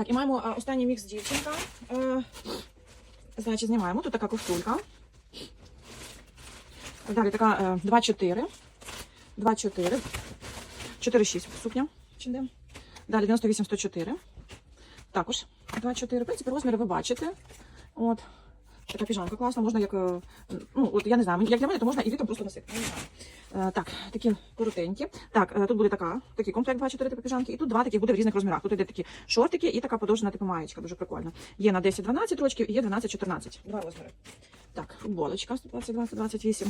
Так, і маємо а, останній мікс дівчинка. Е, значить, знімаємо. Тут така ковтулька. Далі така е, 2-4. 2-4. 4-6 сукня. Далі 98-104. Також 2-4. В принципі, розміри ви бачите. От. Така піжамка класна, можна як, е, ну, от я не знаю, як для мене, то можна і літом просто носити. Не знаю. Е, так, такі коротенькі. Так, е, тут буде така, такий комплект 2-4 типу піжамки, і тут два таких буде в різних розмірах. Тут йде такі шортики і така подовжена типу маєчка, дуже прикольно. Є на 10-12 рочків і є 12-14. Два розміри. Так, футболочка 122-128.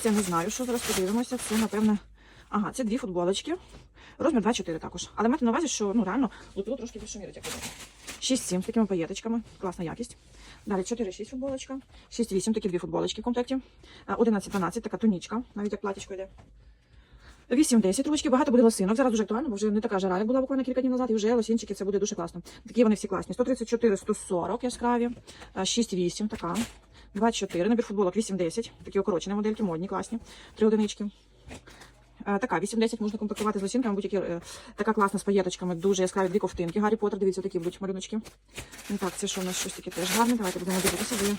Це не знаю, що зараз подивимося. Це, напевно, ага, це дві футболочки. Розмір 2-4 також. Але майте на увазі, що ну реально тут трошки більше мірить, як видно. 6-7 з такими паєточками, класна якість. Далі 4-6 футболочка, 6-8, такі дві футболочки в комплекті. 11-12, така тунічка, навіть як платічко йде. 8-10 ручки, багато буде лосинок. Зараз дуже актуально, бо вже не така жара, як була буквально кілька днів назад, і вже лосінчики це буде дуже класно. Такі вони всі класні. 134, 140 яскраві, 6-8, така. 24, набір футболок 8-10, такі укорочені модельки, модні, класні. Три одинички. Е, Така 8-10 можна комплектувати з лосінками, будь-які е, така класна з паєточками, дуже яскраві дві ковтинки. Гаррі Поттер, дивіться, такі будуть малюночки. Ну, Так, це що у нас щось таке теж гарне. Давайте будемо дивитися.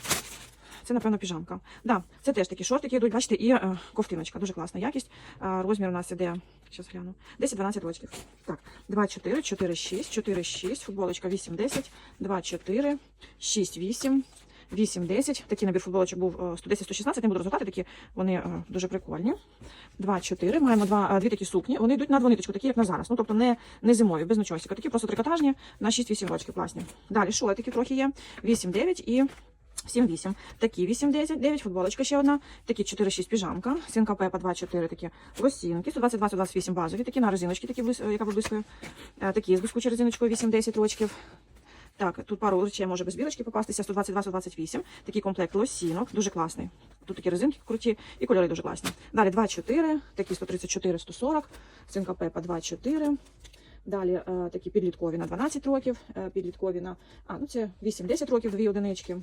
Це, напевно, піжамка. Да, це теж такі шортики йдуть, бачите, і е, ковтиночка. Дуже класна якість. Е, розмір у нас іде, зараз гляну, 10-12 рочків. Так, 2-4, 4-6, 4-6, футболочка 8-10, 2-4, 6-8, 8-10. Такий набір футболочок був е, 110-116, не буду розвивати, такі вони е, дуже прикольні. 2-4, маємо два, е, дві такі сукні, вони йдуть на двониточку, такі як на зараз. Ну, тобто не, не зимові, без ночосика. Такі просто трикотажні на 6-8 рочків, класні. Далі шортики трохи є, 8-9 і 7-8. Такі 8-10, 9, футболочка ще одна, такі 4-6 піжамка, сінка Пепа 2-4 такі лосінки, 122-128 базові, такі на резиночки, такі, е, яка Е, такі з блискучою резиночкою 8-10 рочків. Так, тут пару речей може без білочки попастися, 122-128, такий комплект лосінок, дуже класний. Тут такі резинки круті і кольори дуже класні. Далі 2-4, такі 134-140, синка Пепа 2-4. Далі е, такі підліткові на 12 років, е, підліткові на а, ну це 8-10 років, дві одинички.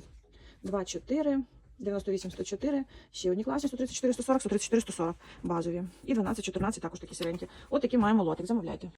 2-4, 98-104, ще одні класні, 134-140, 134-140 базові. І 12-14 також такі сиренькі. От такі маємо лотик, замовляйте.